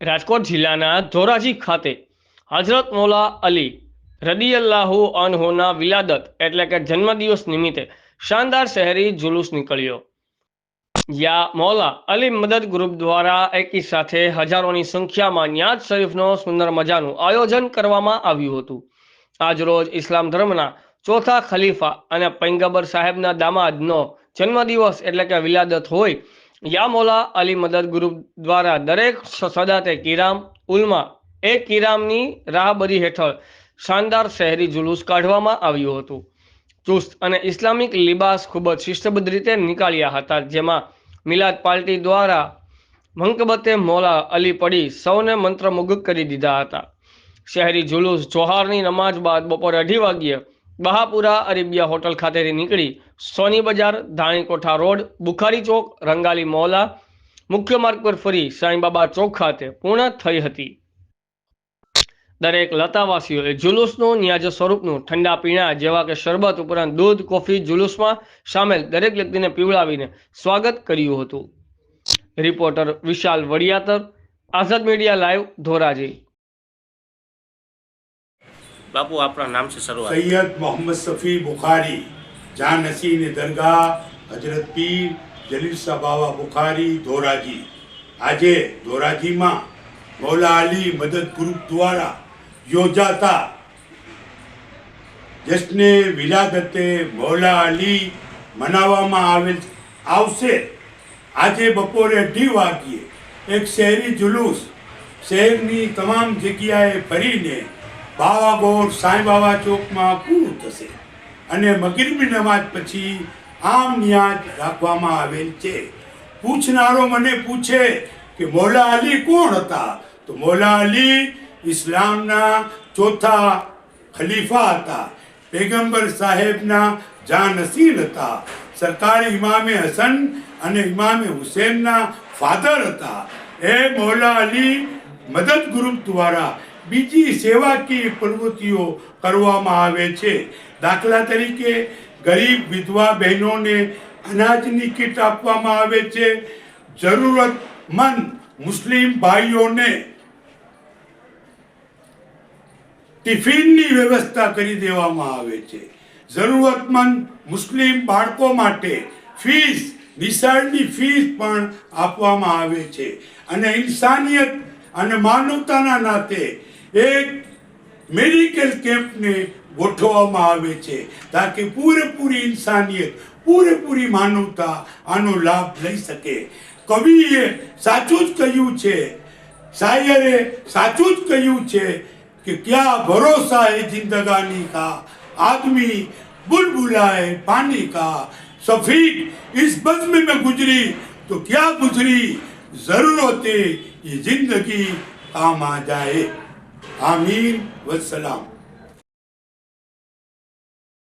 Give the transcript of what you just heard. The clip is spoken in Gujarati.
રાજકોટ જિલ્લાના ધોરાજી ખાતે હજરત મોલા અલી રદિયલ્લાહુ અનહોના વિલાદત એટલે કે જન્મદિવસ નિમિત્તે શાનદાર શહેરી જુલુસ નીકળ્યો. યા મોલા અલી મદદ ગ્રુપ દ્વારા એકી સાથે હજારોની સંખ્યામાં ન્યાજ શરીફનો સુંદર મજાનું આયોજન કરવામાં આવ્યું હતું. આજરોજ ઇસ્લામ ધર્મના ચોથા ખલીફા અને પૈગંબર સાહેબના દામાદનો જન્મદિવસ એટલે કે વિલાદત હોય યા મૌલા અલી મદદ ગ્રુપ દ્વારા દરેક સદાતે કિરામ ઉલમા એ કિરામની રાહબરી હેઠળ શાનદાર શહેરી જુલુસ કાઢવામાં આવ્યું હતું. ચુસ્ત અને ઇસ્લામિક લિબાસ ખૂબ જ શિસ્તબદ્ધ રીતે નીકાળ્યા હતા, જેમાં મિલાદ પાર્ટી દ્વારા મંકબતે મોલા અલી પડી સૌને મંત્રમુગ્ધ કરી દીધા હતા. શહેરી જુલુસ જોહારની નમાજ બાદ બપોરે અઢી વાગ્યે બહાપુરા અરેબિયા હોટલ ખાતેથી નીકળી સોની બજાર ધાણીકોઠા રોડ બુખારી ચોક રંગાલી મોલા મુખ્ય માર્ગ પર ફરી સાંઈબાબા ચોક ખાતે પૂર્ણ થઈ હતી. દરેક લતાવાસીઓએ જુલુસનું ન્યાજ સ્વરૂપનું ઠંડા પીણા જેવા કે શરબત ઉપરાંત દૂધ કોફી જુલુસમાં સામેલ દરેક વ્યક્તિને પીવડાવીને સ્વાગત કર્યું હતું. Reporter Vishal Vadiyatar Azad media live Dhoraji. બાપુ આપણા નામ છે સૈયદ મોહમ્મદ સફી બુખારી. જાનસીની દરગાહ, હજરત પીર જલીલ સાબાવા બુખારી, ધોરાજી. આજે ધોરાજીમાં મૌલા અલી મદદ ગ્રુપ દ્વારા યોજાતા જશ્ને વિલાદતે મૌલા અલી મનાવવામાં આવેલ આવશે. આજે બપોરે અઢી વાગ્યે એક શહેરી જુલુસ શહેરની તમામ જગ્યાએ ફરીને બાવાગોર સાંઈ બાવા ચોકમાં પૂરું થશે. અને મગરીબી નમાજ પછી આમ નિયાજ રાખવામાં આવેલ છે. પૂછનારો મને પૂછે કે મૌલા અલી કોણ હતા? તો મૌલા અલી ઇસ્લામના ચોથા ખલીફા હતા. પેગંબર સાહેબના જાનસીર હતા. સરકારી ઇમામે હસન અને ઇમામે હુસેનના ફાધર હતા. એ મૌલા અલી મદદ ગ્રુપ દ્વારા બીજી સેવાકીય પ્રવૃત્તિઓ કરવામાં આવે છે. દાખલા તરીકે, ગરીબ વિધવા બહેનોને અનાજની કીટ આપવામાં આવે છે. જરૂરતમંદ મુસ્લિમ ભાઈઓને ટિફિનની વ્યવસ્થા કરી દેવામાં આવે છે. જરૂરતમંદ મુસ્લિમ બાળકો માટે ફીસ, નિશાળની ફીસ પણ આપવામાં આવે છે. અને ઇન્સાનિયત અને માનવતાના નાતે એક મેડિકલ કેમ્પને ગોઠવવામાં આવે છે તાકે પૂરેપૂરી ઇન્સાનિયત પૂરેપૂરી માનવતા આનો લાભ લઈ શકે કવિએ સાચું જ કહ્યું છે શાયરે સાચું જ કહ્યું છે कि क्या भरोसा है जिंदगानी का आदमी बुलबुला है पानी का सफीक इस बज़्म में गुजरी तो क्या गुजरी जरूरत ये जिंदगी काम आ जाए آمين والسلام.